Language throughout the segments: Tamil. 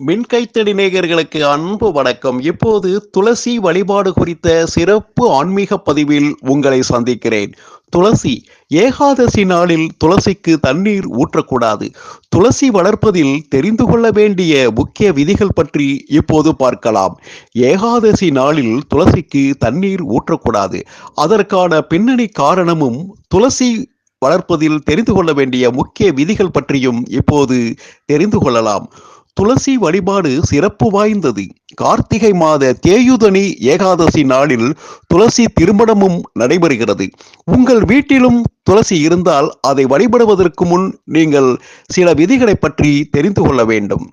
மின்கைத்தடி நேயர்களுக்கு அன்பு வணக்கம். இப்போது துளசி வழிபாடு குறித்த சிறப்பு ஆன்மீக பதிவில் உங்களை சந்திக்கிறேன். துளசி ஏகாதசி நாளில் துளசிக்கு தண்ணீர் ஊற்றக்கூடாது. துளசி வளர்ப்பதில் தெரிந்து கொள்ள வேண்டிய முக்கிய விதிகள் பற்றி இப்போது பார்க்கலாம். ஏகாதசி நாளில் துளசிக்கு தண்ணீர் ஊற்றக்கூடாது. அதற்கான பின்னணி காரணமும் துளசி வளர்ப்பதில் தெரிந்து கொள்ள வேண்டிய முக்கிய விதிகள் பற்றியும் இப்போது தெரிந்து கொள்ளலாம். துளசி வழிபாடு சிறப்பு வாய்ந்தது. கார்த்திகை மாத தேயுதனி ஏகாதசி நாளில் துளசி திருமணமும் நடைபெறுகிறது. உங்கள் வீட்டிலும் துளசி இருந்தால் அதை வழிபடுவதற்கு முன் நீங்கள் சில விதிகளை பற்றி தெரிந்து கொள்ள வேண்டும்.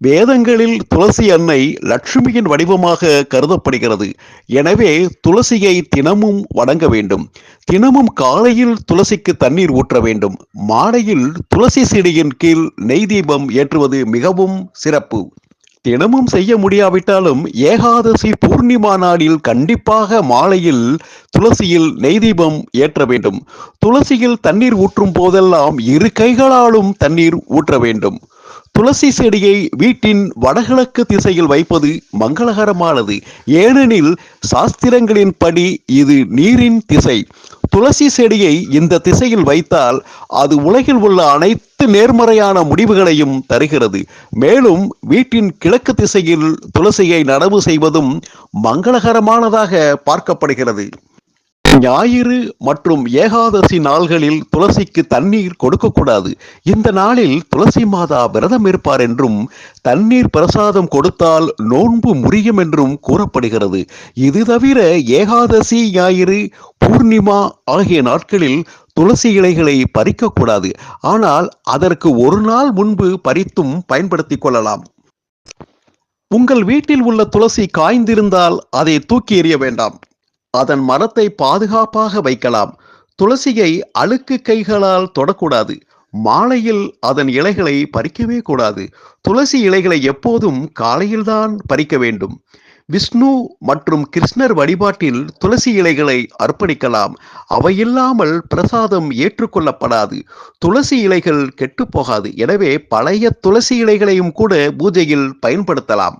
வேதங்களில் துளசி அன்னை லட்சுமியின் வடிவமாக கருதப்படுகிறது. எனவே துளசியை தினமும் வணங்க வேண்டும். தினமும் காலையில் துளசிக்கு தண்ணீர் ஊற்ற வேண்டும். மாலையில் துளசி செடியின் கீழ் நெய் தீபம் ஏற்றுவது மிகவும் சிறப்பு. தினமும் செய்ய முடியாவிட்டாலும் ஏகாதசி பூர்ணிமா நாளில் கண்டிப்பாக மாலையில் துளசியில் நெய் தீபம் ஏற்ற வேண்டும். துளசியில் தண்ணீர் ஊற்றும் போதெல்லாம் இரு கைகளாலும் தண்ணீர் ஊற்ற வேண்டும். துளசி செடியை வீட்டின் வடகிழக்கு திசையில் வைப்பது மங்களகரமானது. ஏனெனில் சாஸ்திரங்களின் படி இது நீரின் திசை. துளசி செடியை இந்த திசையில் வைத்தால் அது உலகில் உள்ள அனைத்து நேர்மறையான முடிவுகளையும் தருகிறது. மேலும் வீட்டின் கிழக்கு திசையில் துளசியை நடவு செய்வதும் மங்களகரமானதாக பார்க்கப்படுகிறது. ஞாயிறு மற்றும் ஏகாதசி நாள்களில் துளசிக்கு தண்ணீர் கொடுக்கக்கூடாது. இந்த நாளில் துளசி மாதா விரதம் இருப்பார் என்றும் தண்ணீர் பிரசாதம் கொடுத்தால் நோன்பு முறியும் என்றும் கூறப்படுகிறது. இது தவிர ஏகாதசி ஞாயிறு பூர்ணிமா ஆகிய நாட்களில் துளசி இலைகளை பறிக்கக்கூடாது. ஆனால் அதற்கு ஒரு நாள் முன்பு பறித்தும் பயன்படுத்திக் கொள்ளலாம். உங்கள் வீட்டில் உள்ள துளசி காய்ந்திருந்தால் அதை தூக்கி எறிய வேண்டாம். அதன் மரத்தை பாதுகாப்பாக வைக்கலாம். துளசியை அழுக்கு கைகளால் தொடக்கூடாது. மாலையில் அதன் இலைகளை பறிக்கவே கூடாது. துளசி இலைகளை எப்போதும் காலையில்தான் பறிக்க வேண்டும். விஷ்ணு மற்றும் கிருஷ்ணர் வழிபாட்டில் துளசி இலைகளை அர்ப்பணிக்கலாம். அவையில்லாமல் பிரசாதம் ஏற்றுக்கொள்ளப்படாது. துளசி இலைகள் கெட்டுப்போகாது எனவே பழைய துளசி இலைகளையும் கூட பூஜையில் பயன்படுத்தலாம்.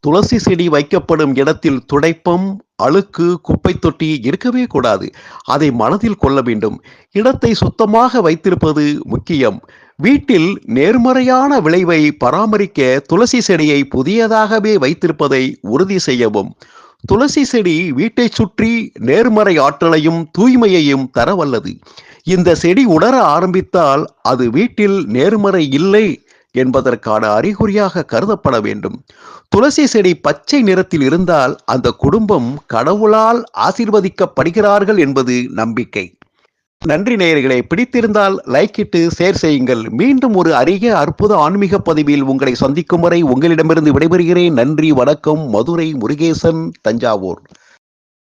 துளசி செடி வைக்கப்படும் இடத்தில் துடைப்பம் அழுக்கு குப்பை தொட்டி இருக்கவே கூடாது. அதை மனதில் கொள்ள வேண்டும். இடத்தை சுத்தமாக வைத்திருப்பது முக்கியம். வீட்டில் நேர்மறையான விளைவை பராமரிக்க துளசி செடியை புதியதாகவே வைத்திருப்பதை உறுதி செய்யவும். துளசி செடி வீட்டை சுற்றி நேர்மறை ஆற்றலையும் தூய்மையையும் தர வல்லது. இந்த செடி உணர ஆரம்பித்தால் அது வீட்டில் நேர்மறை இல்லை என்பதற்கான அறிகுறியாக கருதப்பட வேண்டும். துளசி செடி பச்சை நிறத்தில் இருந்தால் அந்த குடும்பம் கடவுளால் ஆசிர்வதிக்கப்படுகிறார்கள் என்பது நம்பிக்கை. நன்றி நேயர்களை பிடித்திருந்தால் லைக் இட்டு ஷேர் செய்யுங்கள். மீண்டும் ஒரு அரிய அற்புத ஆன்மீக பதிவில் உங்களை சந்திக்கும் வரை உங்களிடமிருந்து விடைபெறுகிறேன். நன்றி வணக்கம். மதுரை முருகேசன் தஞ்சாவூர்.